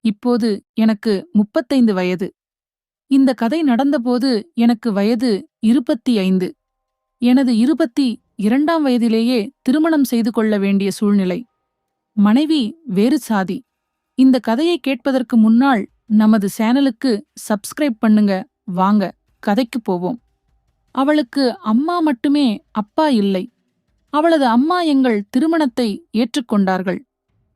இப்போது எனக்கு முப்பத்தைந்து வயது. இந்த கதை நடந்தபோது எனக்கு வயது இருபத்தி ஐந்து எனது இருபத்தி இரண்டாம் வயதிலேயே திருமணம் செய்து கொள்ள வேண்டிய சூழ்நிலை. மனைவி வேறு சாதி. இந்த கதையை கேட்பதற்கு முன்னால் நமது சேனலுக்கு சப்ஸ்கிரைப் பண்ணுங்க. வாங்க கதைக்கு போவோம். அவளுக்கு அம்மா மட்டுமே அப்பா இல்லை. அவளது அம்மா எங்கள் திருமணத்தை ஏற்றுக்கொண்டார்கள்.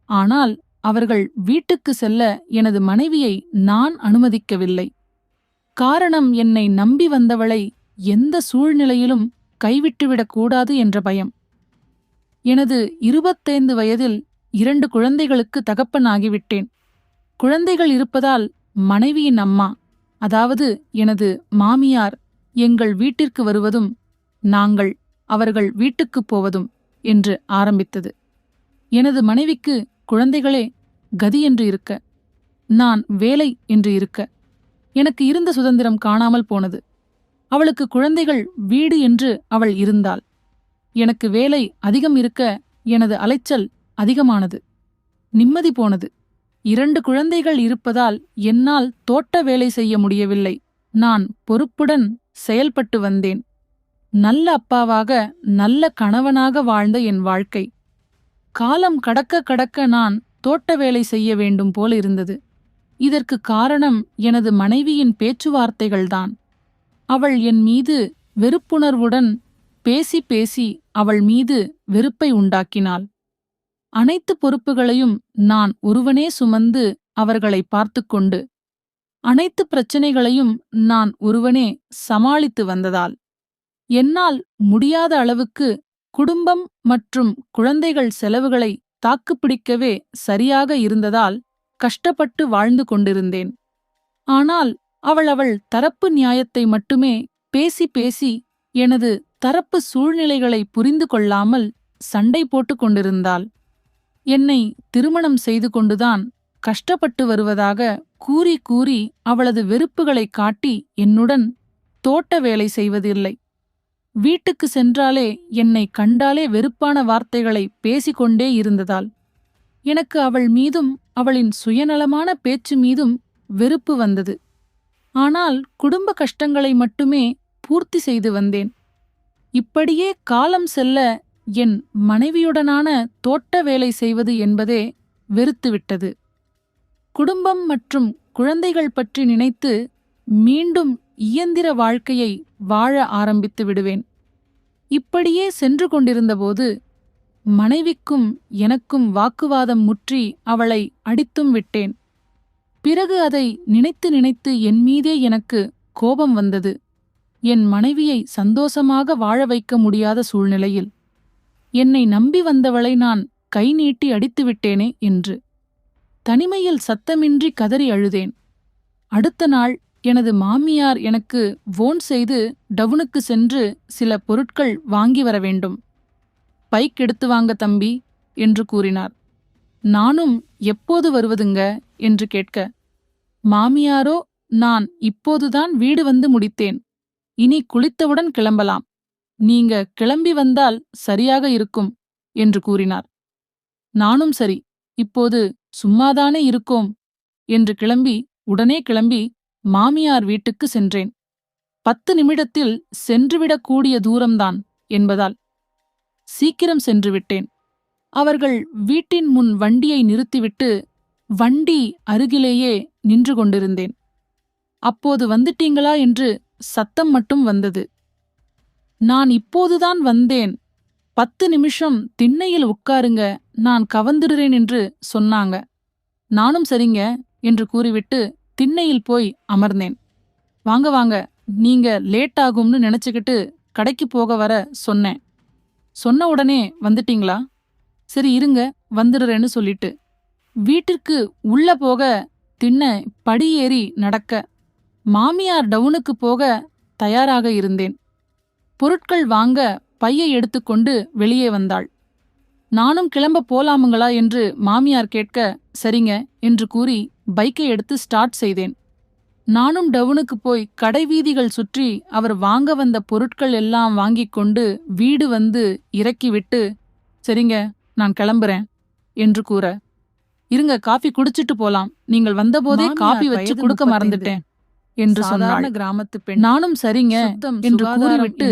ஆனால் அவர்கள் வீட்டுக்கு செல்ல எனது மனைவியை நான் அனுமதிக்கவில்லை. காரணம் என்னை நம்பி வந்தவளை எந்த சூழ்நிலையிலும் கைவிட்டுவிடக் கூடாது என்ற பயம். எனது இருபத்தைந்து வயதில் இரண்டு குழந்தைகளுக்கு தகப்பனாகிவிட்டேன். குழந்தைகள் இருப்பதால் மனைவியின் அம்மா அதாவது எனது மாமியார் எங்கள் வீட்டிற்கு வருவதும் நாங்கள் அவர்கள் வீட்டுக்குப் போவதும் என்று ஆரம்பித்தது. எனது மனைவிக்கு குழந்தைகளே கதி என்று இருக்க நான் வேலை என்று இருக்க எனக்கு இருந்த சுதந்திரம் காணாமல் போனது. அவளுக்கு குழந்தைகள் வீடு என்று அவள் இருந்தாள். எனக்கு வேலை அதிகம் இருக்க எனது அலைச்சல் அதிகமானது. நிம்மதி போனது. இரண்டு குழந்தைகள் இருப்பதால் என்னால் தோட்ட வேலை செய்ய முடியவில்லை. நான் பொறுப்புடன் செயல்பட்டு வந்தேன். நல்ல அப்பாவாக நல்ல கணவனாக வாழ்ந்த என் வாழ்க்கை. காலம் கடக்க கடக்க நான் தோட்ட வேலை செய்ய வேண்டும் போல இருந்தது. இதற்கு காரணம் எனது மனைவியின் பேச்சுவார்த்தைகள்தான். அவள் என் மீது வெறுப்புணர்வுடன் பேசி பேசி அவள் மீது வெறுப்பை உண்டாக்கினாள். அனைத்து பொறுப்புகளையும் நான் ஒருவனே சுமந்து அவர்களை பார்த்துக்கொண்டு அனைத்து பிரச்சனைகளையும் நான் ஒருவனே சமாளித்து வந்ததால் என்னால் முடியாத அளவுக்கு குடும்பம் மற்றும் குழந்தைகள் செலவுகளை தாக்குப்பிடிக்கவே சரியாக இருந்ததால் கஷ்டப்பட்டு வாழ்ந்து கொண்டிருந்தேன். ஆனால் அவள் அவள் தரப்பு நியாயத்தை மட்டுமே பேசி பேசி எனது தரப்பு சூழ்நிலைகளை புரிந்து கொள்ளாமல் சண்டை போட்டுக் கொண்டிருந்தாள். என்னை திருமணம் செய்து கொண்டுதான் கஷ்டப்பட்டு வருவதாக கூறி கூறி அவளது வெறுப்புகளைக் காட்டி என்னுடன் தோட்ட வேலை செய்வதில்லை. வீட்டுக்கு சென்றாலே என்னை கண்டாலே வெறுப்பான வார்த்தைகளை பேசிக்கொண்டே இருந்ததால். எனக்கு அவள் மீதும் அவளின் சுயநலமான பேச்சு மீதும் வெறுப்பு வந்தது. ஆனால் குடும்ப கஷ்டங்களை மட்டுமே பூர்த்தி செய்து வந்தேன். இப்படியே காலம் செல்ல என் மனைவியுடனான தோட்ட வேலை செய்வது என்பதே வெறுத்துவிட்டது குடும்பம் மற்றும் குழந்தைகள் பற்றி நினைத்து மீண்டும் இயந்திர வாழ்க்கையை வாழ ஆரம்பித்து விடுவேன். இப்படியே சென்று கொண்டிருந்தபோது மனைவிக்கும் எனக்கும் வாக்குவாதம் முற்றி அவளை அடித்தும் விட்டேன். பிறகு அதை நினைத்து நினைத்து என் மீதே எனக்கு கோபம் வந்தது. என் மனைவியை சந்தோஷமாக வாழ வைக்க முடியாத சூழ்நிலையில் என்னை நம்பி வந்தவளை நான் கை நீட்டி அடித்துவிட்டேனே என்று தனிமையில் சத்தமின்றி கதறி அழுதேன். அடுத்த நாள் எனது மாமியார் எனக்கு வோன் செய்து டவுனுக்கு சென்று சில பொருட்கள் வாங்கி வர வேண்டும். பைக் எடுத்து வாங்க தம்பி என்று கூறினார். நானும் எப்போது வருவதுங்க? என்று கேட்க மாமியாரோ நான் இப்போதுதான் வீடு வந்து முடித்தேன். இனி குளித்தவுடன் கிளம்பலாம். நீங்க கிளம்பி வந்தால் சரியாக இருக்கும் என்று கூறினார். நானும் சரி இப்போது சும்மாதானே இருக்கோம் என்று கிளம்பி உடனே கிளம்பி மாமியார் வீட்டுக்கு சென்றேன். பத்து நிமிடத்தில் சென்றுவிடக்கூடிய தூரம்தான் என்பதால் சீக்கிரம் சென்றுவிட்டேன். அவர்கள் வீட்டின் முன் வண்டியை நிறுத்திவிட்டு வண்டி அருகிலேயே நின்று கொண்டிருந்தேன். அப்போது வந்துட்டீங்களா? என்று சத்தம் மட்டும் வந்தது. நான் இப்போதுதான் வந்தேன். பத்து நிமிஷம் திண்ணையில் உட்காருங்க. நான் கவர்ந்துடுறேன் என்று சொன்னாங்க. நானும் சரிங்க என்று கூறிவிட்டு திண்ணையில் போய் அமர்ந்தேன். வாங்க வாங்க நீங்க லேட் ஆகும்னு நினச்சிக்கிட்டு கடைக்கு போக வர சொன்னேன். சொன்ன உடனே வந்துட்டீங்களா? சரி இருங்க வந்துடுறேன்னு சொல்லிட்டு. வீட்டிற்கு உள்ள போக திண்ண படியேறி நடக்க மாமியார் டவுனுக்கு போக தயாராக இருந்தேன். பொருட்கள் வாங்க பையை எடுத்துக்கொண்டு வெளியே வந்தாள். நானும் கிளம்ப போலாமுங்களா? என்று மாமியார் கேட்க சரிங்க என்று கூறி பைக்கை எடுத்து ஸ்டார்ட் செய்தேன். நானும் டவுனுக்கு போய் கடை வீதிகள் சுற்றி அவர் வாங்க வந்த பொருட்கள் எல்லாம் வாங்கிக் கொண்டு வீடு வந்து இறக்கிவிட்டு சரிங்க நான் கிளம்புறேன் என்று கூற. இருங்க காஃபி குடிச்சிட்டு போலாம். நீங்கள் வந்தபோதே காபி வச்சு கொடுக்க 35. மறந்துட்டேன் என்று சொன்னாள். கிராமத்து பெண் நானும் சரிங்க என்று கூறிவிட்டு.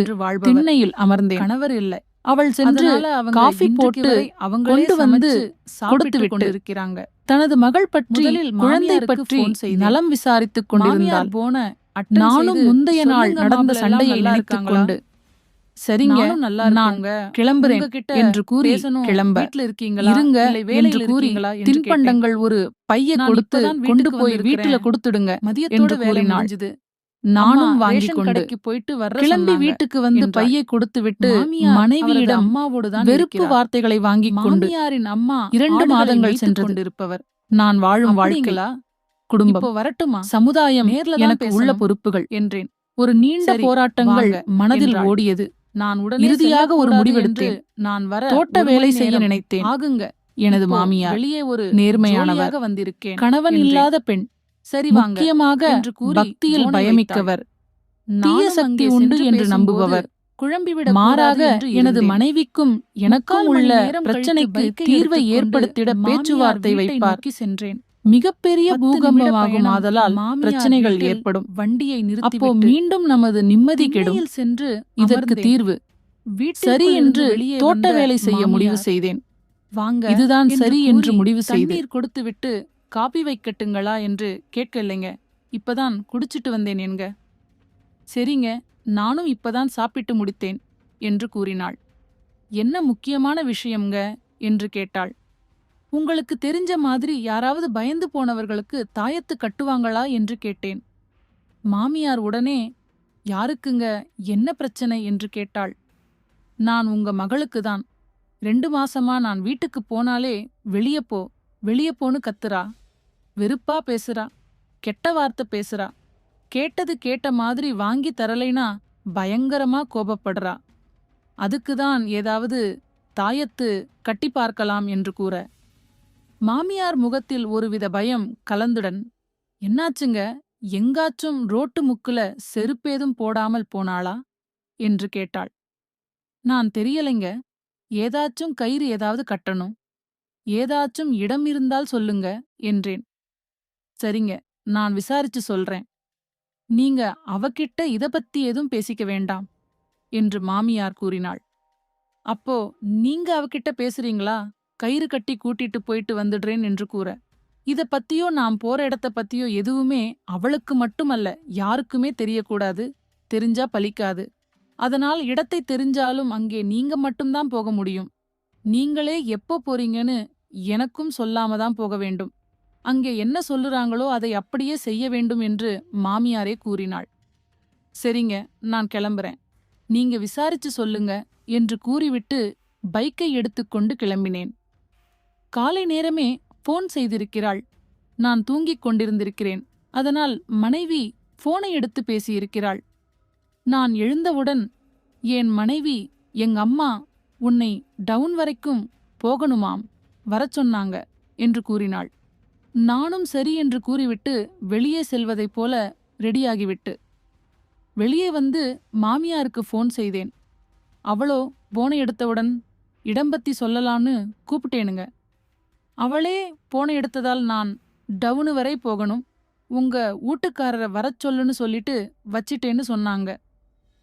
திண்ணையில் அமர்ந்தேன். கணவர் இல்லை. அவள் சென்று அவங்க காஃபி போட்டு வரை அவங்களே கொண்டு வந்து சமைச்சு சாப்பிட்டு கொடுத்துவிட்டு கொண்டிருக்கிறாங்க தனது மகள் பற்றி குழந்தை பற்றி. நலம் விசாரித்துக் கொண்டிருந்தாள் மாமியார் போன நானும் முந்தைய நாள் "சொல்லுங்க நடந்த சண்டையை நினைத்துக்? கொண்டு சரிங்க நல்லா நான். கிளம்புறேன் என்று கூறி. கிளம்ப இருக்கீங்களா இருங்க என்று கூறி இருக்கீங்களா என்று கேட்டேன். தின்பண்டங்கள் ஒரு பைய கொடுத்து கொண்டு போய். வீட்டுல கொடுத்துடுங்க மதியத்தோட கூறினாள். நானும் ரேஷன் கொண்டு போயிட்டு வர்ற கிளம்பி. வீட்டுக்கு வந்து. பையை மாமியார் அவரது மனைவியிடம் அம்மாவோடு தான் வெறுப்பு. வார்த்தைகளை வாங்கிக் கொண்டு அம்மா இரண்டு மாதங்கள் சென்றது. கொண்டிருப்பவர் நான் வாழும் வாழ்க்கை அப்படிங்களா? குடும்பம் வரட்டுமா சமுதாயம் நேர்ல எனக்கு உள்ள பொறுப்புகள் என்றேன் ஒரு நீண்ட போராட்டங்கள் வாங்க, மனதில். ஓடியது நான் உடனே இறுதியாக ஒரு முடிவெடுத்தேன். என்று நான் வர தோட்ட வேலை செய்ய நினைத்தேன் ஆகுங்க எனது மாமியார் வெளியே ஒரு நேர்மையானவர் ஜோலியாக வந்திருக்கேன் கணவன். இல்லாத பெண் சரி முக்கியமாக பக்தியில் பயமிக்கவர். தீய சக்தி உண்டு என்று நம்புபவர். குழம்பிவிடக் மாறாக எனது. மனைவிக்கும் எனக்கும் உள்ள பிரச்சனைக்கு தீர்வை ஏற்படுத்திட பேச்சுவார்த்தை வைப்பார். சென்றேன். மிகப்பெரிய பூகம்பமாகும். ஆதலால் பிரச்சனைகள் ஏற்படும். வண்டியை அப்போ மீண்டும் நமது நிம்மதி கெடும். சென்று இதற்கு. தீர்வு. சரி என்று தோட்ட வேலை செய்ய முடிவு செய்தேன். வாங்க இதுதான் சரி என்று முடிவு செய்து தண்ணீர் கொடுத்துவிட்டு காபி வைக்கட்டுங்களா என்று கேட்கலைங்க இப்பதான் குடிச்சிட்டு வந்தேன் என்க. சரிங்க நானும் இப்பதான் சாப்பிட்டு முடித்தேன் என்று கூறினாள். என்ன முக்கியமான விஷயம்ங்க? என்று கேட்டாள். உங்களுக்கு தெரிஞ்ச மாதிரி யாராவது பயந்து போனவர்களுக்கு தாயத்து கட்டுவாங்களா என்று கேட்டேன். மாமியார் உடனே யாருக்குங்க? என்ன பிரச்சனை? என்று கேட்டாள். நான் உங்க மகளுக்கு தான் ரெண்டு மாசமா நான் வீட்டுக்கு போனாலே வெளியே போ வெளியே போன்னு கத்துறா. வெறுப்பா பேசுறா கெட்ட வார்த்தை பேசுறா கேட்டது கேட்ட மாதிரி வாங்கி தரலைனா பயங்கரமா கோபப்படுறா. அதுக்கு தான் ஏதாவது தாயத்து கட்டி பார்க்கலாம் என்று கூற. மாமியார் முகத்தில் ஒருவித பயம் கலந்துடன் என்னாச்சுங்க? எங்காச்சும் ரோட்டு முக்குல செருப்பேதும் போடாமல் போனாளா? என்று கேட்டாள். நான் தெரியலைங்க. ஏதாச்சும் கயிறு ஏதாவது கட்டணும். ஏதாச்சும் இடம் இருந்தால் சொல்லுங்க என்றேன். சரிங்க. நான் விசாரிச்சு சொல்றேன். நீங்க அவகிட்ட இத பத்தி எதுவும் பேசிக்க வேண்டாம் என்று மாமியார் கூறினாள். அப்போ நீங்க அவகிட்ட பேசுறீங்களா? கயிறு கட்டி கூட்டிட்டு போயிட்டு வந்துடுறேன் என்று கூற. இத பத்தியோ நாம் போற இடத்த பத்தியோ எதுவுமே அவளுக்கு மட்டுமல்ல யாருக்குமே தெரியக்கூடாது தெரிஞ்சா பலிக்காது. அதனால் இடத்தை தெரிஞ்சாலும் அங்கே நீங்க மட்டும்தான் போக முடியும். நீங்களே எப்போ போறீங்கன்னு எனக்கும் சொல்லாம தான் போக வேண்டும். அங்கே என்ன சொல்லுறாங்களோ அதை அப்படியே செய்ய வேண்டும் என்று மாமியாரே கூறினாள். சரிங்க நான் கிளம்புறேன். நீங்க விசாரிச்சு சொல்லுங்க என்று கூறிவிட்டு பைக்கை எடுத்துக்கொண்டு கிளம்பினேன். காலை நேரமே போன் செய்திருக்கிறாள். நான் தூங்கிக் கொண்டிருந்திருக்கிறேன். அதனால் மனைவி போனை எடுத்து பேசியிருக்கிறாள். நான் எழுந்தவுடன் என் மனைவி எங்க அம்மா உன்னை டவுன் வரைக்கும் போகணுமாம் வரச் சொன்னாங்க என்று கூறினாள். நானும் சரி என்று கூறிவிட்டு வெளியே செல்வதைப் போல ரெடியாகிவிட்டு. வெளியே வந்து மாமியாருக்கு ஃபோன் செய்தேன். அவளோ போனை எடுத்தவுடன் இடம் பற்றி சொல்லலான்னு கூப்பிட்டேனுங்க. அவளே போனை எடுத்ததால் நான் டவுனு வரை போகணும் உங்க வீட்டுக்காரரை வரச் சொல்லுன்னு சொல்லிட்டு வச்சிட்டேன்னு சொன்னாங்க.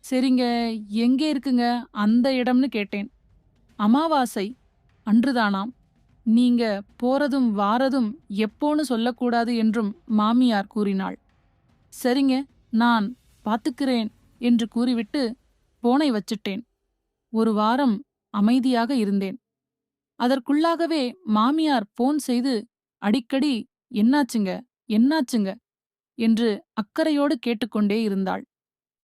சரிங்க எங்கே இருக்குங்க? அந்த இடம்னு கேட்டேன். அமாவாசை அன்றுதானாம். நீங்க போறதும் வாரதும் எப்போன்னு சொல்லக்கூடாது என்றும் மாமியார் கூறினாள். சரிங்க நான் பார்த்துக்கிறேன் என்று கூறிவிட்டு போனை வச்சிட்டேன். ஒரு வாரம் அமைதியாக இருந்தேன். அதற்குள்ளாகவே மாமியார் போன் செய்து அடிக்கடி என்னாச்சுங்க என்னாச்சுங்க? என்று அக்கறையோடு கேட்டுக்கொண்டே இருந்தாள்.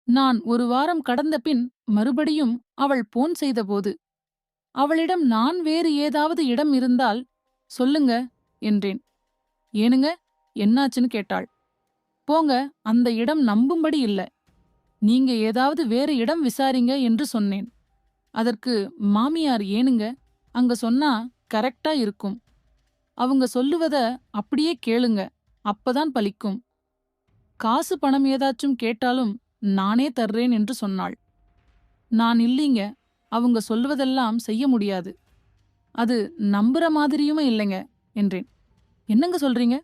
நான் ஒரு வாரம் கடந்த பின் மறுபடியும் அவள் போன் செய்தபோது அவளிடம் நான் வேறு ஏதாவது இடம் இருந்தால் சொல்லுங்க என்றேன். ஏனுங்க என்னாச்சுன்னு கேட்டாள். போங்க அந்த இடம் நம்பும்படி இல்ல. நீங்க ஏதாவது வேறு இடம் விசாரிங்க என்று சொன்னேன். அதற்கு மாமியார் ஏனுங்க அங்க சொன்னா கரெக்டா இருக்கும். அவங்க சொல்லுவத அப்படியே கேளுங்க அப்பதான் பலிக்கும். காசு பணம் ஏதாச்சும் கேட்டாலும் நானே தர்றேன் என்று சொன்னாள். நான் இல்லீங்க அவங்க சொல்வதெல்லாம் செய்ய முடியாது. அது நம்புற மாதிரியுமே இல்லைங்க என்றேன். என்னங்க சொல்றீங்க?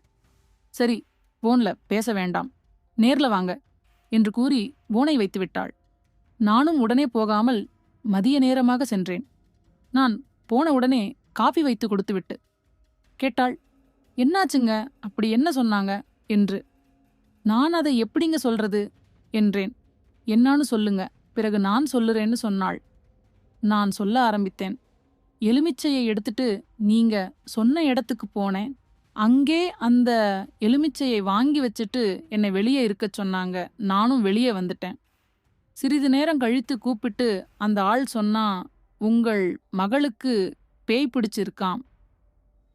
சரி போன்ல பேச வேண்டாம். நேர்ல வாங்க என்று கூறி போனை வைத்து விட்டாள் நானும் உடனே போகாமல் மதிய நேரமாக சென்றேன். நான் போன உடனே காஃபி வைத்து கொடுத்துவிட்டு கேட்டாள் என்னாச்சுங்க? அப்படி என்ன சொன்னாங்க? என்று. நான் அதை எப்படிங்க சொல்றது? என்றேன். என்னான்னு சொல்லுங்க. பிறகு நான் சொல்லுறேன்னு சொன்னாள். நான் சொல்ல ஆரம்பித்தேன். எலுமிச்சையை எடுத்துட்டு நீங்க சொன்ன இடத்துக்கு போனேன். அங்கே அந்த எலுமிச்சையை வாங்கி வச்சுட்டு என்னை வெளியே இருக்கச் சொன்னாங்க. நானும் வெளியே வந்துட்டேன். சிறிது நேரம் கழித்து கூப்பிட்டு அந்த ஆள் சொன்னா உங்கள் மகளுக்கு பேய் பிடிச்சிருக்காம்.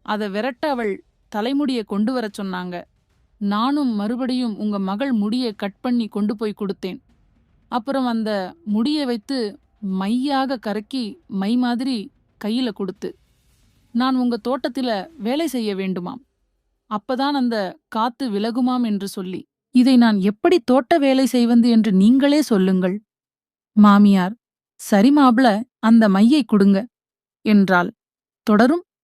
அதை விரட்ட அவள் தலைமுடியை கொண்டு வரச் சொன்னாங்க. நானும் மறுபடியும் உங்க மகள் முடியை கட் பண்ணி கொண்டு போய் கொடுத்தேன். அப்புறம் அந்த முடியை வைத்து மையாக கரக்கி மை மாதிரி கையில கொடுத்து நான் உங்க தோட்டத்தில வேலை செய்ய வேண்டுமாம். அப்பதான் அந்த காத்து விலகுமாம் என்று சொல்லி இதை நான் எப்படி தோட்ட வேலை செய்வது என்று நீங்களே சொல்லுங்கள். மாமியார் சரி மாப்ள அந்த மையை கொடுங்க என்றாள். தொடரும்